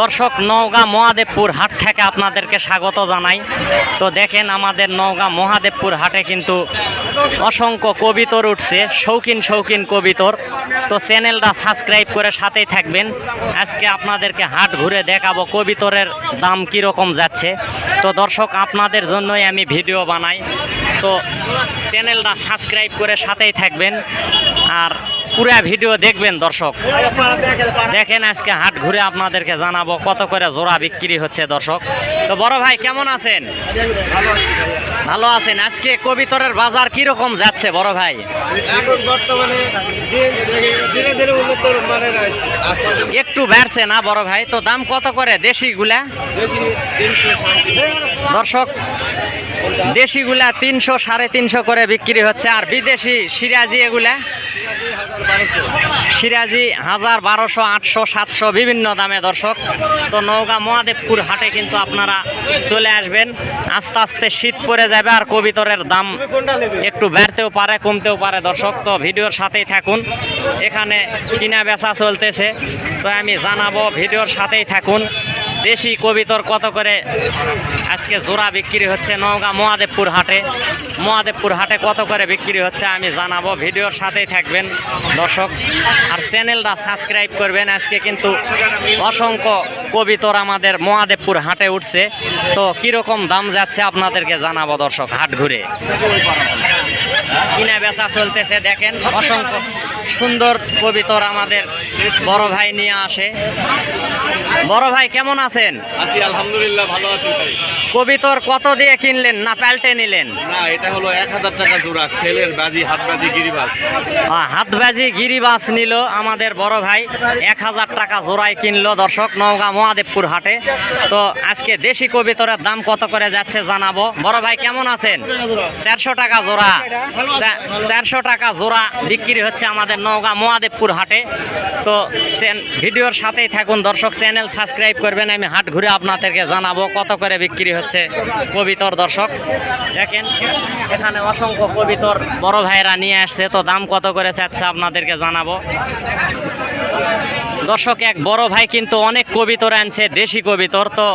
দর্শক, নওগাঁ মহাদেবপুর হাট থেকে আপনাদেরকে স্বাগত জানাই। তো দেখেন আমাদের নওগাঁ মহাদেবপুর হাটে কিন্তু অসংখ্য কবিতর উঠছে, শৌখিন শৌখিন কবিতর। তো চ্যানেলটা সাবস্ক্রাইব করে সাথেই থাকবেন। আজকে আপনাদেরকে হাট ঘুরে দেখাবো কবিতরের দাম কীরকম যাচ্ছে। তো দর্শক, আপনাদের জন্যই আমি ভিডিও বানাই। তো চ্যানেলটা সাবস্ক্রাইব করে সাথেই থাকবেন। আর পুরা ভিডিও দেখবেন দর্শক। দেখেন আজকে হাট ঘুরে আপনাদেরকে জানাব কত করে জোড়া বিক্রি হচ্ছে দর্শক। তো বড় ভাই কেমন আছেন? ভালো আছেন। আজকে কবিতরের বাজার কি রকম যাচ্ছে বড় ভাই? একটু বাড়ছে না, বড় ভাই। তো দাম কত করে দেশি গুলা দর্শক দর্শক, দেশিগুলা তিনশো, সাড়ে তিনশো করে বিক্রি হচ্ছে, আর বিদেশি সিরাজি এগুলা? সিরাজি, হাজার বারোশো, আটশো, সাতশো, বিভিন্ন দামে দর্শক। তো নৌকা মহাদেবপুর হাটে কিন্তু আপনারা চলে আসবেন। আস্তে আস্তে শীত পড়ে যাবে আর কবিতরের দাম একটু বেড়তেও পারে, কমতেও পারে দর্শক। তো ভিডিওর সাথেই থাকুন। এখানে কিনা বেচা চলতেছে। তো আমি জানাব, ভিডিওর সাথেই থাকুন। দেশি কবিতর কত করে? আজকে জোড়া বিক্রি হচ্ছে নওগাঁ মহাদেবপুর হাটে। মহাদেবপুর হাটে কত করে বিক্রি হচ্ছে আমি জানাব। ভিডিওর সাথেই থাকবেন দর্শক। আর চ্যানেলটা সাবস্ক্রাইব করবেন। আজকে কিন্তু অসংখ্য কবিতর আমাদের মহাদেবপুর হাটে উঠছে। তো কীরকম দাম যাচ্ছে আপনাদেরকে জানাব দর্শক হাট ঘুরে। কিনা বেচা চলতেছে দেখেন অসংখ্য সুন্দর কবিতর আমাদের বড় ভাই নিয়ে আসে। বড় ভাই কেমন আছেন? আছি আলহামদুলিল্লাহ ভালো আছি ভাই। কবিতর কত দিয়ে কিনলেন? না পাল্টে নিলেন? না এটা হলো এক হাজার টাকা জোড়া খেলের বাজি হাত বাজি গিরিবাজ। আহ, হাতবাজি গিরিবাস নিল আমাদের বড় ভাই। এক হাজার টাকা জোড়ায় কিনলো দর্শক নওগাঁ মহাদেবপুর হাটে। তো আজকে দেশি কবিতরের দাম কত করে যাচ্ছে জানাব। বড় ভাই কেমন আছেন? চারশো টাকা জোড়া। চারশো টাকা জোড়া বিক্রি হচ্ছে আমাদের নওগাঁ মহাদেবপুর হাটে। তো ভিডিওর সাথেই থাকুন। দর্শক, চ্যানেল সাবস্ক্রাইব করবেন। আমি হাট ঘুরে আপনাদেরকে জানাব কত করে বিক্রি হচ্ছে কবিতর দর্শক। দেখেন, এখানে অসংখ্য কবিতর বড় ভাইরা নিয়ে আসছে। তো দাম কত করে চাচ্ছে আপনাদেরকে জানাব। দর্শক এক বড় ভাই কিন্তু অনেক কবিতর আনছে দেশি কবিতর। তো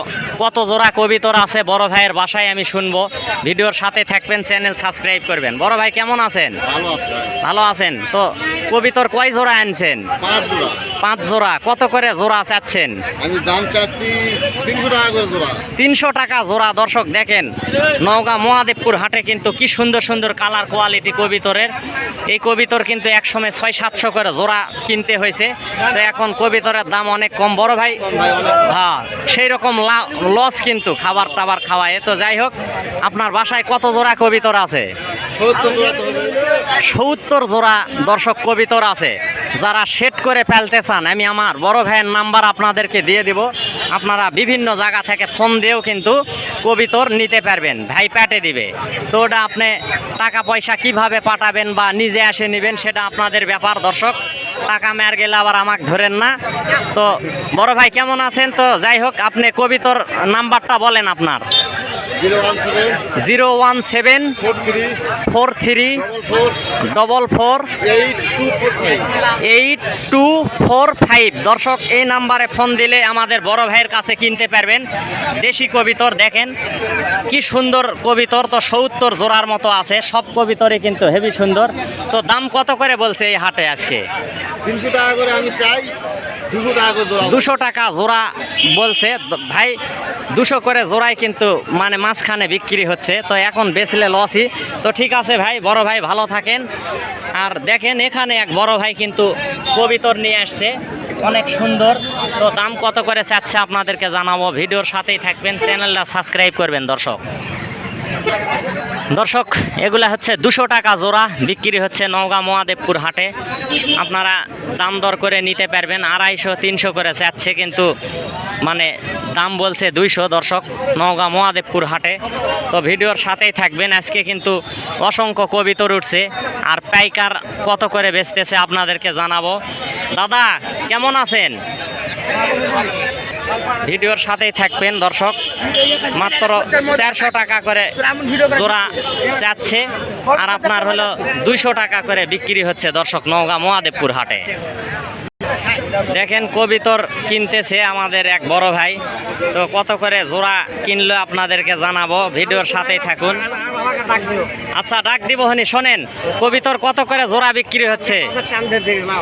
কত জোড়া কবিতর আছে বড় ভাইয়ের বাসায় আমি শুনব। ভিডিওর সাথে থাকবেন চ্যানেল সাবস্ক্রাইব করবেন। বড় ভাই কেমন আছেন? ভালো আছে ভালো আছেন? তো কবিতর কয় জোড়া আনছেন? পাঁচ জোড়া। পাঁচ জোড়া। কত করে জোড়া চাচ্ছেন? তিনশো টাকা জোড়া। দর্শক দেখেন নওগাঁ মহাদেবপুর হাটে কিন্তু কি সুন্দর সুন্দর কালার কোয়ালিটি কবিতরের। এই কবিতর কিন্তু একসময় ছয় সাতশো করে জোড়া কিনতে হয়েছে। তো এখন কবিতরের দাম অনেক কম। বড় ভাই? হ্যাঁ সেই রকম লস কিন্তু খাবার টাবার খাওয়ায়। তো যাই হোক, আপনার বাসায় কত জোড়া কবিতর আছে? সত্তর জোড়া দর্শক কবিতর আছে। যারা সেট করে ফেলতে চান, আমি আমার বড় ভাইয়ের নাম্বার আপনাদেরকে দিয়ে দিব। আপনারা বিভিন্ন জায়গা থেকে ফোন দিয়েও কিন্তু কবিতর নিতে পারবেন। ভাই প্যাটে দিবে। তো ওটা আপনি টাকা পয়সা কীভাবে পাঠাবেন বা নিজে এসে নেবেন সেটা আপনাদের ব্যাপার, দর্শক। টাকা মেয়ার গেলে আবার আমাকে ধরেন না। তো বড় ভাই কেমন আছেন? তো যাই হোক, আপনি কবিতর নাম্বারটা বলেন আপনার। Zero one seven four three double four eight two four five eight two four five দর্শক এই নাম্বারে ফোন দিলে আমাদের বড় ভাইয়ের কাছে কিনতে পারবেন। দেশি কবিতর দেখেন কি সুন্দর কবিতর তো সত্তর জোড়ার মতো আছে সব কবিতরই কিন্তু হেভি সুন্দর। তো দাম কত করে বলছে এই হাটে আজকে? তিনশো টাকা করে আমি চাই। দুশো টাকা জোড়া। বলছে। ভাই, দুশো করে জোড়াই কিন্তু মানে মাঝখানে বিক্রি হচ্ছে। তো এখন বেচলে লসই তো ঠিক আছে ভাই, বড় ভাই ভালো থাকেন। আর দেখেন এখানে এক বড় ভাই কিন্তু কবিতর নিয়ে আসছে। অনেক সুন্দর। তো দাম কত করে চাচ্ছে আপনাদেরকে জানাব। ভিডিওর সাথেই থাকবেন, চ্যানেলটা সাবস্ক্রাইব করবেন দর্শক। দর্শক, এগুলা হচ্ছে দুশো টাকা জোড়া, বিক্রি হচ্ছে নওগাঁ মহাদেবপুর হাটে। আপনারা দাম দর করে নিতে পারবেন, আড়াইশো, তিনশো করে চাচ্ছে কিন্তু মানে দাম বলছে দুইশো দর্শক নওগাঁ মহাদেবপুর হাটে। তো ভিডিওর সাথেই থাকবেন, আজকে কিন্তু অসংখ্য কবিতর উঠছে, আর পাইকার কত করে বেচতেছে আপনাদেরকে জানাব। দাদা, কেমন আছেন? ভিডিওর সাথেই থাকবেন, দর্শক। মাত্র চারশো টাকা করে জোড়া চাচ্ছে, আর আপনার হলো দুইশো টাকা করে বিক্রি হচ্ছে দর্শক নওগাঁ মহাদেবপুর হাটে। দেখেন কবিতর কিনতেছে আমাদের এক বড় ভাই। তো কত করে জোড়া কিনলো আপনাদেরকে জানাব, ভিডিওর সাথেই থাকুন। আচ্ছা ডাক দিব হনি, শোনেন কবিতর কত করে জোড়া বিক্রি হচ্ছে?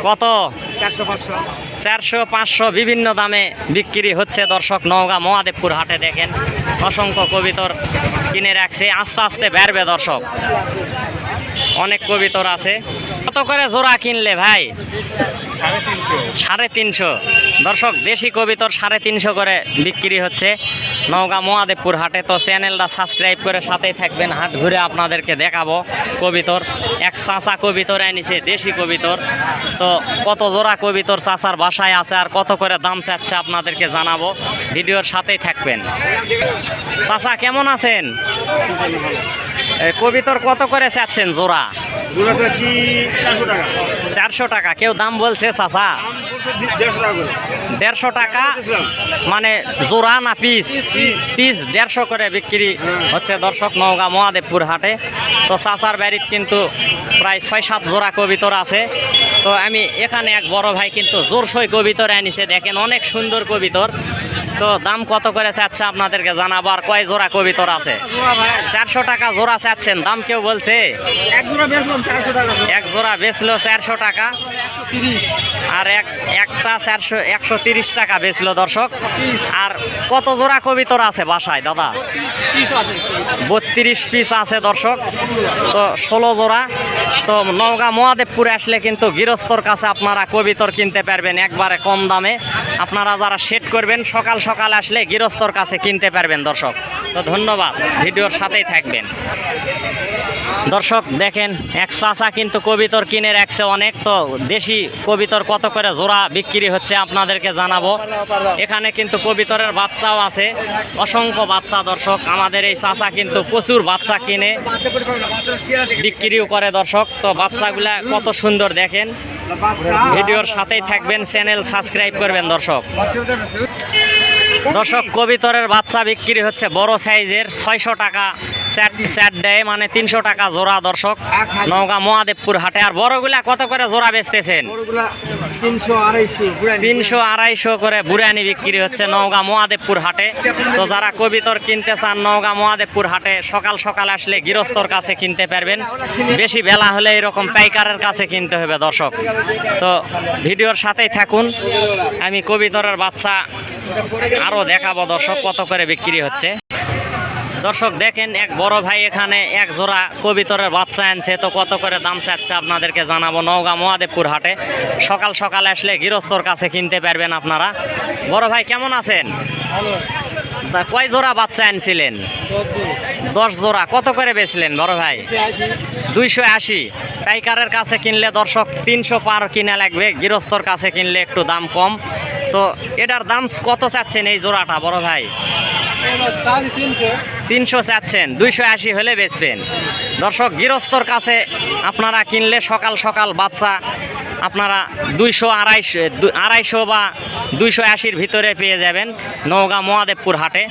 কত? চারশো, পাঁচশো, বিভিন্ন দামে বিক্রি হচ্ছে দর্শক, নওগাঁ, মহাদেবপুর হাটে দেখেন। অসংখ্য কবিতর কিনে রাখছে, আস্তে আস্তে বেরবে দর্শক। অনেক কবিতর আছে। কত করে জোড়া কিনলে ভাই? সাড়ে তিনশো। দর্শক, দেশি কবিতর সাড়ে তিনশো করে বিক্রি হচ্ছে। নওগাঁ মহাদেবপুর হাটে তো চ্যানেলটা সাবস্ক্রাইব করে সাথেই থাকবেন। হাট ঘুরে আপনাদেরকে দেখাবো কবিতর। এক চাচা কবিতর এনেছে, দেশি কবিতর। তো কত জোড়া কবিতর চাচার বাসায় আছে আর কত করে দাম চাচ্ছে আপনাদেরকে জানাব। ভিডিওর সাথেই থাকবেন। চাচা, কেমন আছেন? কবিতর কত করে চাচ্ছেন জোড়া? চারশো টাকা। কেউ দাম বলছে চাচা। দেড়শো টাকা। মানে জোড়া না পিস পিস। পিস দেড়শো করে বিক্রি হচ্ছে দর্শক নওগাঁ মহাদেবপুর হাটে। তো চাচার বাড়ির কিন্তু প্রায় ছয় সাত জোড়া কবিতর আছে। তো আমি এখানে এক বড় ভাই কিন্তু জোরসই কবিতর এনেছে। দেখেন অনেক সুন্দর কবিতর। তো দাম কত করে চাচ্ছে আপনাদেরকে জানাব আর কয় জোড়া কবিতর আছে? চারশো টাকা জোড়া চাচ্ছেন দাম কেউ বলছে? এক জোড়া বেচলো চারশো টাকা। আর এক, একটা চারশো, একশো তিরিশ টাকা বেচলো দর্শক। আর কত জোড়া কবিতর আছে বাসায়, দাদা? বত্রিশ পিস আছে দর্শক। তো ষোলো জোড়া। তো নওগাঁ মহাদেবপুরে আসলে কিন্তু গৃহস্থর কাছে আপনারা কবিতর কিনতে পারবেন একবারে কম দামে। আপনারা যারা সেট করবেন, সকাল সকাল আসলে গৃহস্থর কাছে কিনতে পারবেন দর্শক। তো ধন্যবাদ, ভিডিওর সাথেই থাকবেন। দর্শক, দেখেন, এক চাচা কিন্তু কবিতর কিনে রাখছে অনেক, তো দেশি কবিতর কত করে জোড়া বিক্রি হচ্ছে আপনাদেরকে জানাব এখানে কিন্তু কবিতরের বাচ্চাও আছে, অসংখ্য বাচ্চা দর্শক, আমাদের এই চাচা কিন্তু প্রচুর বাচ্চা কিনে। বিক্রিও করে দর্শক, তো বাচ্চাগুলা কত সুন্দর দেখেন ভিডিওর সাথেই থাকবেন, চ্যানেল সাবস্ক্রাইব করবেন দর্শক। দর্শক, কবিতরের বাচ্চা বিক্রি হচ্ছে বড় সাইজের ছয়শো টাকা স্যাট স্যাট দেয় মানে তিনশো টাকা জোড়া দর্শক। নওগাঁ মহাদেবপুর হাটে। আর বড়গুলা কত করে জোড়া বেচতেছেন? তিনশো আড়াইশো তিনশো আড়াইশো করে বুড়ানি বিক্রি হচ্ছে নওগাঁ মহাদেবপুর হাটে। তো যারা কবিতর কিনতে চান নওগাঁ মহাদেবপুর হাটে সকাল সকাল আসলে গৃহস্থর কাছে কিনতে পারবেন। বেশি বেলা হলে এরকম পাইকারের কাছে কিনতে হবে দর্শক। তো ভিডিওর সাথেই থাকুন। আমি কবিতরের বাচ্চা আরও দেখাবো দর্শক কত করে বিক্রি হচ্ছে। দর্শক দেখেন এক বড় ভাই এখানে এক জোড়া কবিতরের বাচ্চা আনছে। তো কত করে দাম চাচ্ছে আপনাদেরকে জানাব নওগাঁ মহাদেবপুর হাটে। সকাল সকাল আসলে গৃহস্থর কাছে কিনতে পারবেন আপনারা। বড় ভাই কেমন আছেন? তা কয় জোড়া বাচ্চা আনছিলেন? দশ জোড়া। কত করে বেচলেন বড় ভাই? দুইশো আশি। পাইকারের কাছে কিনলে দর্শক তিনশো পার কিনা লাগবে। গৃহস্থর কাছে কিনলে একটু দাম কম। তো এটার দাম কত চাচ্ছেন এই জোড়াটা বড় ভাই? তিনশো। চাচ্ছেন, দুইশো আশি হলে বেচবেন। দর্শক, গৃহস্থর কাছে আপনারা কিনলে সকাল সকাল বাচ্চা আপনারা দুইশো আড়াইশো আড়াইশো বা দুইশো আশির ভিতরে পেয়ে যাবেন নওগাঁ মহাদেবপুর হাটে।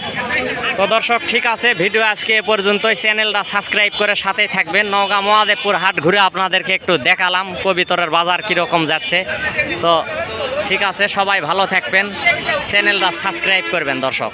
তো দর্শক, ঠিক আছে, ভিডিও আজকে এ পর্যন্তই। চ্যানেলটা সাবস্ক্রাইব করে সাথেই থাকবেন। নওগাঁ মহাদেবপুর হাট ঘুরে আপনাদেরকে একটু দেখালাম কবিতরের বাজার কীরকম যাচ্ছে। তো ঠিক আছে, সবাই ভালো থাকবেন। চ্যানেলটা সাবস্ক্রাইব করবেন দর্শক।